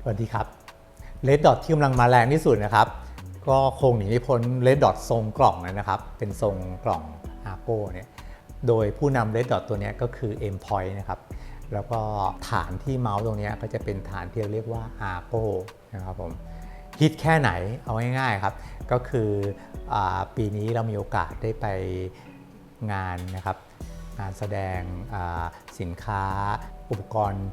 สวัสดีครับเลดดอทที่กำลังมาแรงที่สุดนะครับ ก็คงหนีไม่พ้นเลดดอททรงกล่องนะครับ เป็นทรงกล่องอาโก้เนี่ยโดยผู้นำเลดดอทตัวนี้ก็คือ M Point นะครับ แล้วก็ฐานที่เมาส์ตรงนี้ก็จะเป็นฐานที่เรียกว่าอาโก้นะครับผมฮิตแค่ไหนเอาง่ายๆครับ ก็คืออปีนี้เรามีโอกาสได้ไปงานนะครับ งานแสดงสินค้าอุปกรณ์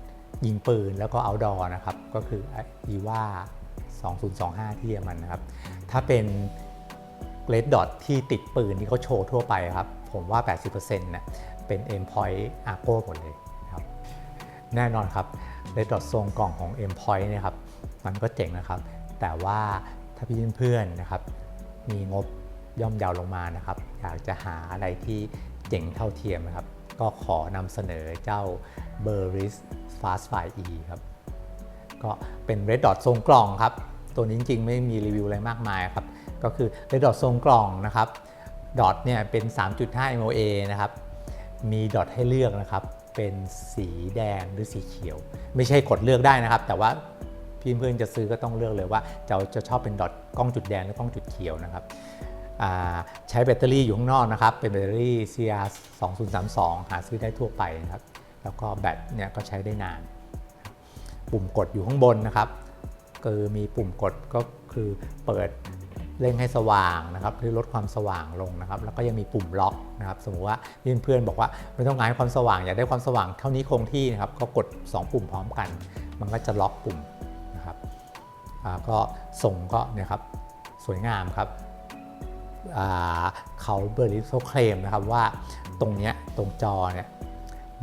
ยิงปืนแล้วก็ outdoor นะครับ ก็คืออีว่า2025 ที่เยอรมันนะครับ ถ้าเป็น Red Dot ที่ติดปืนที่เขาโชว์ทั่วไปครับ ผมว่า 80%เนี่ยเป็น M Point Argo หมดเลยครับ แน่นอนครับ Red Dot ทรงกล่องของ M Point นะครับ มันก็เจ๋งนะครับ แต่ว่าถ้าพี่เพื่อนๆนะครับ มีงบย่อมเยาวลงมานะครับ อยากจะหาอะไรที่เจ๋งเท่าเทียมนะครับ ก็ขอนำเสนอเจ้า b e r r i s Fast Fire E ครับ ก็เป็น Red Dot ทรงกล่องครับ ตัวนี้จริงๆ ไม่มีรีวิวอะไรมากมายครับ ก็คือ Red Dot ทรงกล่องนะครับดอทเนี่ยเป็น 3.5 MOA นะครับ มีดอทให้เลือกนะครับ เป็นสีแดงหรือสีเขียว ไม่ใช่กดเลือกได้นะครับ แต่ว่าพี่เพื่อนๆจะซื้อก็ต้องเลือกเลยว่าจะจะชอบเป็นดอทกล้องจุดแดงหรือกล้องจุดเขียวนะครับ ใช้แบตเตอรี่อยู่ข้างนอกนะครับ เป็นแบตเตอรี่ CR 2032หาซื้อได้ทั่วไปนะครับ แล้วก็แบตเนี่ยก็ใช้ได้นาน ปุ่มกดอยู่ข้างบนนะครับคือมีปุ่มกดก็คือเปิดเร่งให้สว่างนะครับหรือลดความสว่างลงนะครับ แล้วก็ยังมีปุ่มล็อกนะครับสมมุติว่าเพื่อนๆบอกว่าไม่ต้องการความสว่างอยากได้ความสว่างเท่านี้คงที่นะครับ ก็กด 2 ปุ่มพร้อมกัน มันก็จะล็อกปุ่มนะครับก็ส่งก็เนี่ยครับสวยงามครับ เขาเบอร์ลิสเขาเคลมนะครับว่าตรงเนี้ยตรงจอเนี่ย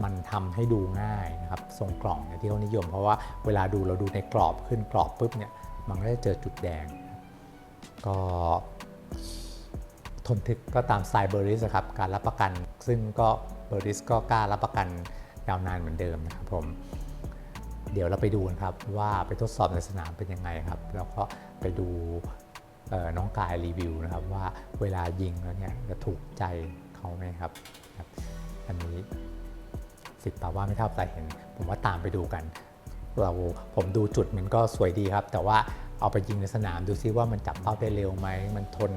มันทำให้ดูง่ายนะครับทรงกล่องเนี่ยที่เขานิยม เพราะว่าเวลาดูเราดูในกรอบขึ้นกรอบปุ๊บเนี่ยมันก็จะเจอจุดแดง ก็ทนทึกก็ตามสไตล์เบอร์ริสครับการรับประกัน ซึ่งก็เบอร์ริสก็กล้ารับประกันยาวนานเหมือนเดิมนะครับผม เดี๋ยวเราไปดูกันครับว่าไปทดสอบในสนามเป็นยังไงครับ แล้วก็ไปดู น้องกายรีวิวนะครับว่าเวลายิงแล้วเนี่ยจะถูกใจเขาไหมครับอันนี้สิบปาว่าไม่เท่าใจเห็น ผมว่าตามไปดูกัน เราผมดูจุดมันก็สวยดีครับ แต่ว่าเอาไปยิงในสนามดูซิว่ามันจับเป้าได้เร็วไหม มันทน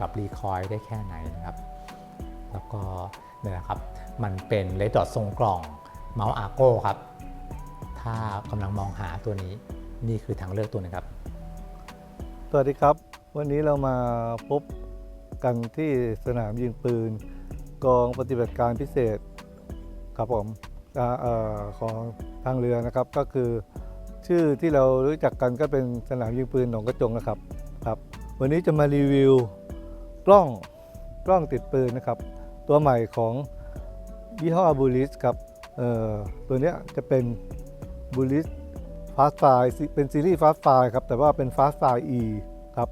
กับรีคอยล์ได้แค่ไหนนะครับ แล้วก็เนี่ยนะครับ มันเป็นเลดดอททรงกล่องเมาส์อาโก้ครับ ถ้ากำลังมองหาตัวนี้นี่คือทางเลือกตัวนึงครับ สวัสดีครับ วันนี้เรามาพบกันที่สนามยิงปืน กองปฏิบัติการพิเศษครับผมออของทางเรือนะครับ ก็คือชื่อที่เรารู้จักกันก็เป็นสนามยิงปืนหนองกระจงนะครับครับ วันนี้จะมารีวิวกล้องกล้องติดปืนนะครับ ตัวใหม่ของยี่ห้อบูลิสครับตัวเนี้ยจะเป็นบูลิส Fast Fire เป็นซีรีส์ Fast Fire ครับแต่ว่าเป็น Fast Fire E ครับ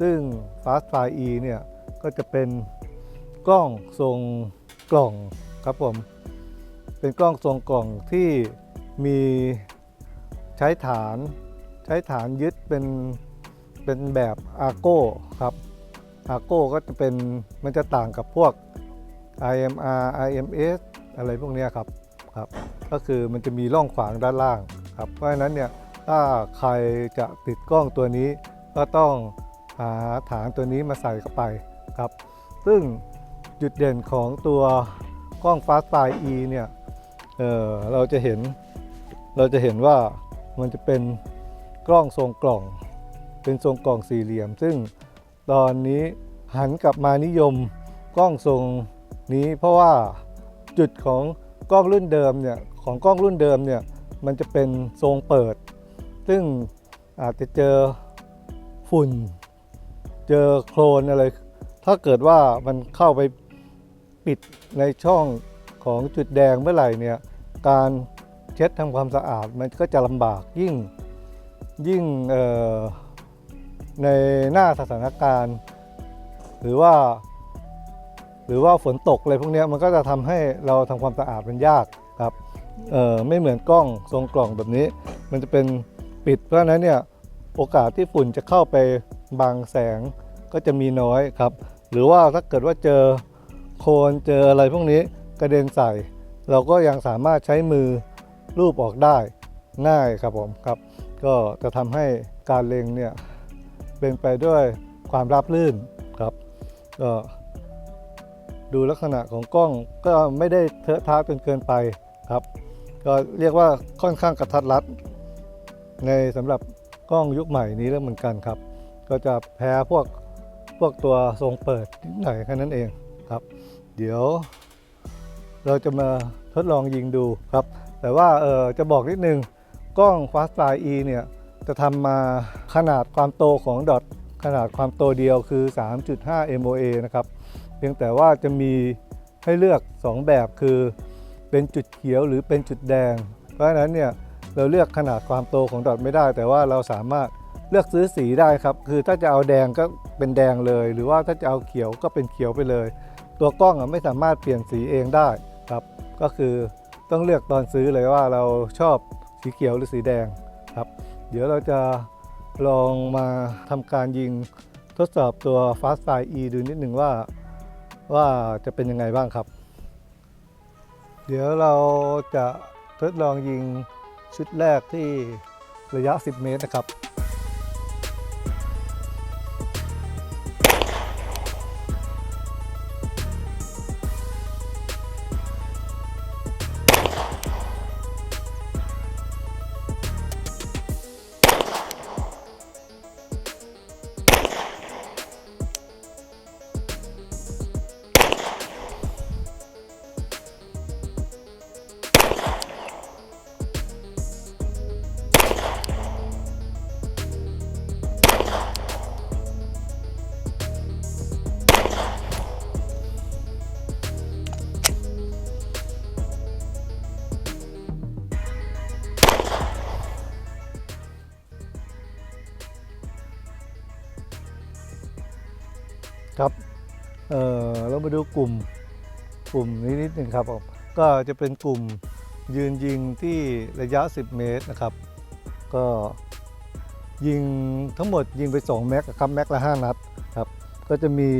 ซึ่ง Fast Fire E เนี่ยก็จะเป็นกล้องทรงกล่องครับผม เป็นกล้องทรงกล่องที่มีใช้ฐานใช้ฐานยึดเป็นเป็นแบบอาโก้ครับอาโก้ก็จะเป็นมันจะต่างกับพวก IMR IMS อะไรพวกนี้ครับครับก็คือมันจะมีร่องขวางด้านล่างครับเพราะฉะนั้นเนี่ยถ้าใครจะติดกล้องตัวนี้ก็ต้อง หาฐานตัวนี้มาใส่เข้าไปครับ ซึ่งจุดเด่นของตัวกล้อง Fast Fire E เนี่ยเเราจะเห็นเราจะเห็นว่ามันจะเป็นกล้องทรงกล่อง เป็นทรงกล่องสี่เหลี่ยม ซึ่งตอนนี้หันกลับมานิยมกล้องทรงนี้ เพราะว่าจุดของกล้องรุ่นเดิมเนี่ยของกล้องรุ่นเดิมเนี่ยมันจะเป็นทรงเปิด ซึ่งอาจจะเจอฝุ่น เจอโคลนอะไร ถ้าเกิดว่ามันเข้าไปปิดในช่องของจุดแดงเมื่อไหร่เนี่ย การเช็ดทำความสะอาดมันก็จะลำบากยิ่งยิ่งในหน้าสถานการณ์ หรือว่า หรือว่าฝนตกอะไรพวกนี้มันก็จะทำให้เราทำความสะอาดมันยากครับไม่เหมือนกล้องทรงกล่องแบบนี้ มันจะเป็นปิดเพราะฉะนั้นเนี่ยโอกาสที่ฝุ่นจะเข้าไป บังแสงก็จะมีน้อยครับ หรือว่าถ้าเกิดว่าเจอโคลนเจออะไรพวกนี้กระเด็นใส่ เราก็ยังสามารถใช้มือรูปออกได้ง่ายครับผมครับ ก็จะทำให้การเล็งเนี่ยเป็นไปด้วยความราบรื่นครับก็ดูลักษณะของกล้องก็ไม่ได้เทอะทะจนเกินไปครับ ก็เรียกว่าค่อนข้างกระทัดรัด ในสำหรับกล้องยุคใหม่นี้แล้วเหมือนกันครับ ก็จะแพ้พวกพวกตัวทรงเปิดนิดหน่อยแค่นั้นเองครับ เดี๋ยว เราจะมาทดลองยิงดูครับ แต่ว่าเออจะบอกนิดนึงกล้อง Fastline E เนี่ยจะทำมาขนาดความโตของดอทขนาดความโตเดียวคือ 3.5 MOA นะครับ เพียงแต่ว่าจะมีให้เลือก 2 แบบคือเป็นจุดเขียวหรือเป็นจุดแดง เพราะฉะนั้นเนี่ยเราเลือกขนาดความโตของดอทไม่ได้ แต่ว่าเราสามารถ เลือกซื้อสีได้ครับ คือถ้าจะเอาแดงก็เป็นแดงเลย หรือว่าถ้าจะเอาเขียวก็เป็นเขียวไปเลย ตัวกล้องอะไม่สามารถเปลี่ยนสีเองได้ครับ ก็คือต้องเลือกตอนซื้อเลยว่าเราชอบสีเขียวหรือสีแดงครับ เดี๋ยวเราจะลองมาทำการยิงทดสอบตัว Fast Fire E ดูนิดหนึ่งว่าว่าจะเป็นยังไงบ้างครับ เดี๋ยวเราจะทดลองยิงชุดแรกที่ระยะ 10 เมตรนะครับ เออเรามาดูกลุ่มกลุ่มนี้นิดหนึ่งครับผมก็จะเป็นกลุ่มยืนยิงที่ระยะ 10 เมตรนะครับ ก็ยิงทั้งหมดยิงไป 2 แม็กครับแม็กละ 5 นัดครับก็จะมี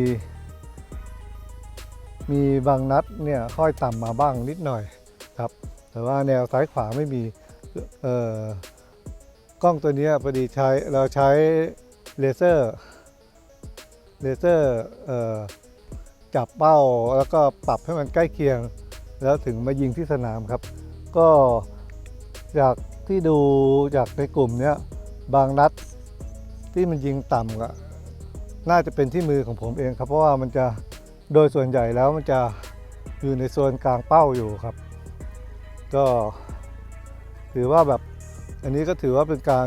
มีบางนัดเนี่ยค่อยต่ำมาบ้างนิดหน่อยครับแต่ว่าแนวซ้ายขวาไม่มีเอ่อกล้องตัวนี้พอดีใช้เราใช้เลเซอร์เลเซอร์เอ่อ จับเป้าแล้วก็ปรับให้มันใกล้เคียง แล้วถึงมายิงที่สนามครับ ก็จากที่ดูจากในกลุ่มเนี้ยบางนัดที่มันยิงต่ำก็น่าจะเป็นที่มือของผมเองครับ เพราะว่ามันจะโดยส่วนใหญ่แล้วมันจะอยู่ในโซนกลางเป้าอยู่ครับ ก็ถือว่าแบบอันนี้ก็ถือว่าเป็นการ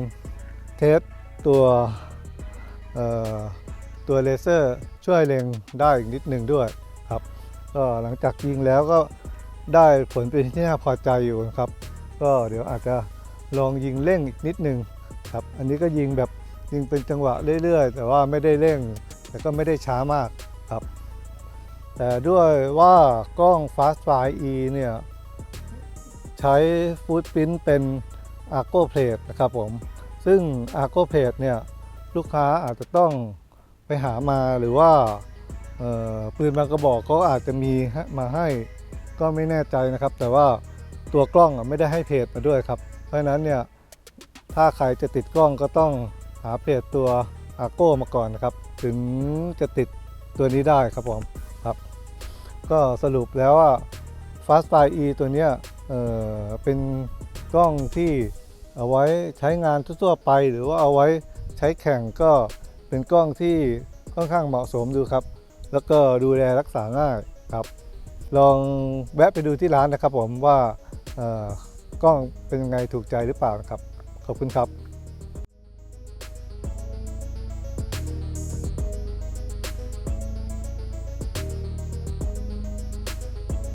เทสตัว ตัวเลเซอร์ช่วยเล็งได้อีกนิดหนึ่งด้วยครับก็หลังจากยิงแล้วก็ได้ผลเป็นที่น่าพอใจอยู่นะครับ ก็เดี๋ยวอาจจะลองยิงเร่งอีกนิดหนึ่งครับอันนี้ก็ยิงแบบยิงเป็นจังหวะเรื่อยๆ แต่ว่าไม่ได้เร่ง แต่ก็ไม่ได้ช้ามากครับ แต่ด้วยว่ากล้อง Fast Fire E เนี่ยใช้ฟูดพิ้นเป็น Argo Plate นะครับผม ซึ่ง Argo Plate เนี่ยลูกค้าอาจจะต้อง ไปหามาหรือว่าปืนบางกระบอกก็อาจจะมีมาให้ก็ไม่แน่ใจนะครับ แต่ว่าตัวกล้องไม่ได้ให้เพจมาด้วยครับ เพราะฉะนั้นเนี่ยถ้าใครจะติดกล้องก็ต้องหาเพจตัวอาโก้มาก่อนนะครับ ถึงจะติดตัวนี้ได้ครับผมครับ ก็สรุปแล้วว่า Fast Fire E ตัวเนี้ยเเป็นกล้องที่เอาไว้ใช้งานทั่วไป หรือว่าเอาไว้ใช้แข่งก็ เป็นกล้องที่ค่อนข้างเหมาะสมดูครับ แล้วก็ดูแลรักษาง่ายครับ ลองแวะไปดูที่ร้านนะครับผมว่ากล้องเป็นยังไงถูกใจหรือเปล่านะครับ ขอบคุณครับ